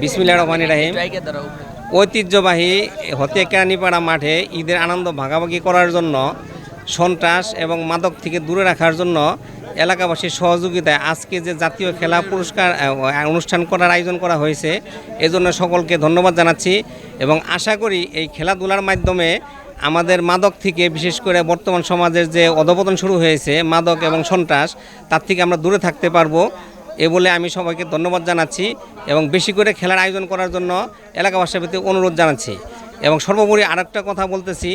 বিসমিল্লা রহমান রাহিম। ঐতিহ্যবাহী হতে কেরানীপাড়া মাঠে ঈদের আনন্দ ভাগাভাগি করার জন্য সন্ত্রাস এবং মাদক থেকে দূরে রাখার জন্য এলাকাবাসীর সহযোগিতায় আজকে যে জাতীয় খেলা পুরস্কার অনুষ্ঠান করার আয়োজন করা হয়েছে, এজন্য সকলকে ধন্যবাদ জানাচ্ছি এবং আশা করি এই খেলাধুলার মাধ্যমে আমাদের মাদক থেকে, বিশেষ করে বর্তমান সমাজের যে অধপতন শুরু হয়েছে, মাদক এবং সন্ত্রাস, তার থেকে আমরা দূরে থাকতে পারব। এ বলে আমি সবাইকে ধন্যবাদ জানাচ্ছি এবং বেশি করে খেলার আয়োজন করার জন্য এলাকাবাসীর প্রতি অনুরোধ জানাচ্ছি। এবং সর্বোপরি আরেকটা কথা বলতেছি,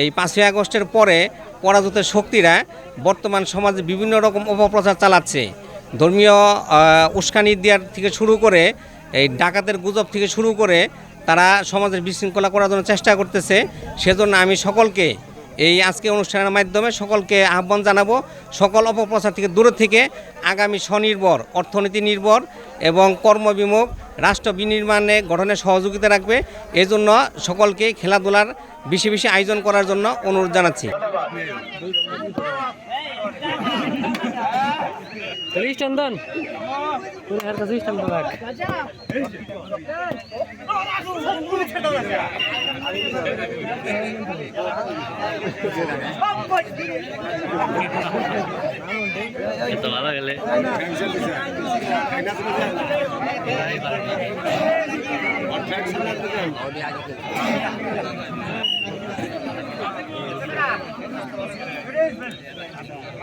এই পাঁচই আগস্টের পরে পরাজিতের শক্তিরা বর্তমান সমাজে বিভিন্ন রকম অপপ্রচার চালাচ্ছে। ধর্মীয় উস্কানি দেওয়ার থেকে শুরু করে, এই ডাকাতের গুজব থেকে শুরু করে তারা সমাজের বিশৃঙ্খলা করার জন্য চেষ্টা করতেছে। সেজন্য আমি সকলকে এই আজকে অনুষ্ঠানের মাধ্যমে সকলকে আহ্বান জানাব, সকল অপপ্রচার থেকে দূরে থেকে আগামী স্বনির্ভর, অর্থনীতি নির্ভর এবং কর্মবিমুখ, রাষ্ট্র বিনির্মাণে গঠনে সহযোগিতা রাখবে। এজন্য সকলকে খেলাধুলার বেশি বেশি আয়োজন করার জন্য অনুরোধ জানাচ্ছি। চল্লিশ চন্দন। তোর হার কাছে চন্দন রাখ। এত ভালো গেলে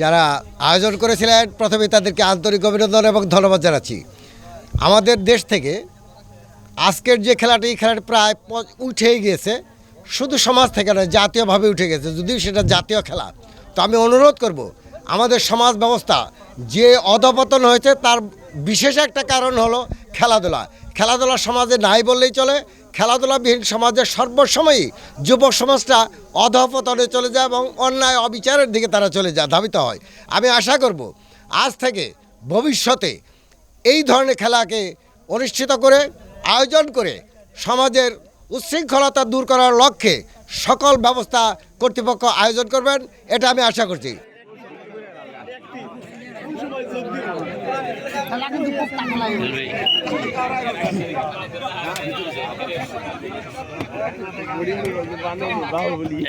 যারা আয়োজন করেছিলেন প্রথমে তাদেরকে আন্তরিক অভিনন্দন এবং ধন্যবাদ জানাচ্ছি। আমাদের দেশ থেকে আজকের যে খেলাটি খেলাটি প্রায় উঠেই গিয়েছে। শুধু সমাজ থেকে নয়, জাতীয়ভাবে উঠে গেছে। যদিও সেটা জাতীয় খেলা। তো আমি অনুরোধ করব, আমাদের সমাজ ব্যবস্থা যে অধপতন হয়েছে, তার বিশেষ একটা কারণ হলো খেলাধুলা। খেলাধুলা সমাজে নাই বললেই চলে খেলাধুলাবিহীন সমাজের সর্বসময়ই যুবক সমাজটা অধপতনে চলে যায় এবং অন্যায় অবিচারের দিকে তারা চলে যায়, ধাবিত হয়। আমি আশা করব আজ থেকে ভবিষ্যতে এই ধরনের খেলাকে অনুষ্ঠিত করে, আয়োজন করে সমাজের উচ্ছৃঙ্খলতা দূর করার লক্ষ্যে সকল ব্যবস্থা কর্তৃপক্ষ আয়োজন করবেন, এটা আমি আশা করছি।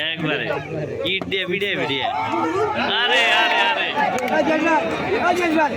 একবারে। ইট দিয়ে ভিড়ে ভিড়ে আরে আরে আরে। আরে আরে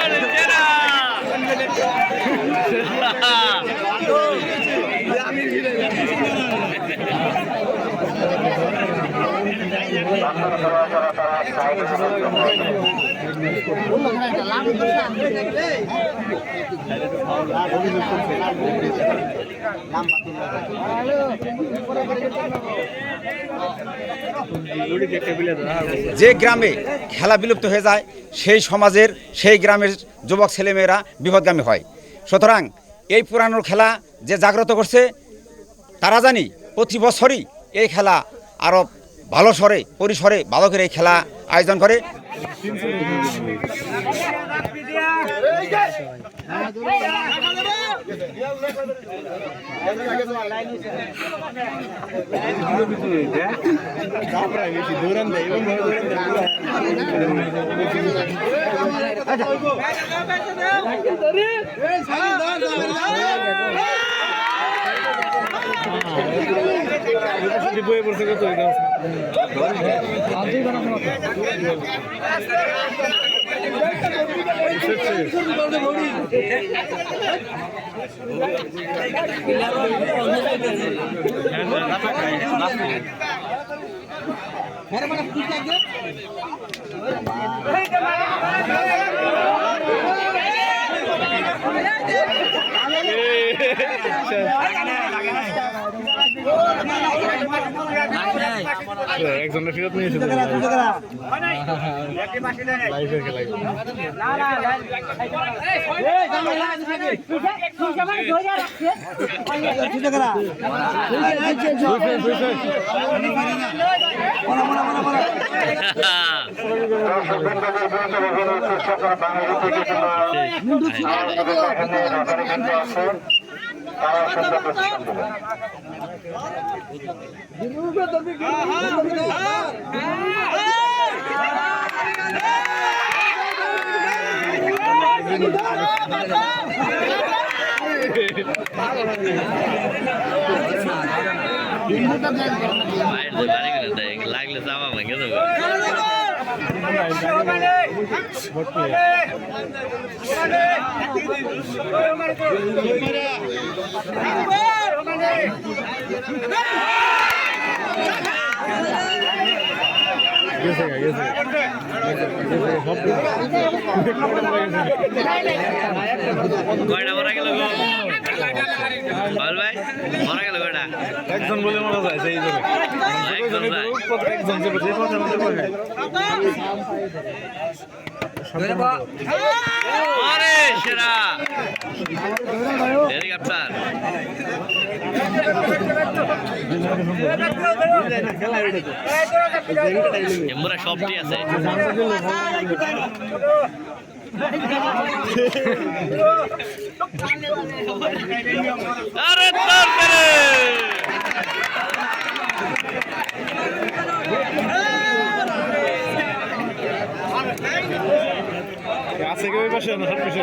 আরে তেরা আপনারা যারা যারা তারা সাইডে যে গ্রামে খেলা বিলুপ্ত হয়ে যায়, সেই সমাজের, সেই গ্রামের যুবক ছেলেমেয়েরা বিপদগামী হয়। সুতরাং এই পুরানো খেলা যে জাগ্রত করছে, তারা জানি প্রতি বছরই এই খেলা আরও ভালো স্বরে পরিসরে বালকের এই খেলা আয়োজন করে। আচ্ছা ফেরত নিয়েছে লাইফের খেলা দর্শক বৃন্দদের বিরুদ্ধে বিভিন্ন চেষ্টা কিংবা আমাদের এখানে রেফারি কিন্তু আছে তারা লাগলে চাপা ভেঙে দেবো গেছে গা, গেছে। গেছে কয়টা মারা গেল ভাই মারা গেল কয়টা একজন বলে যায় সেই জন্য একজন যে যে কথা পারে আরে এমরা সবটি আছে আছে কেউ পাশে না সব পাশে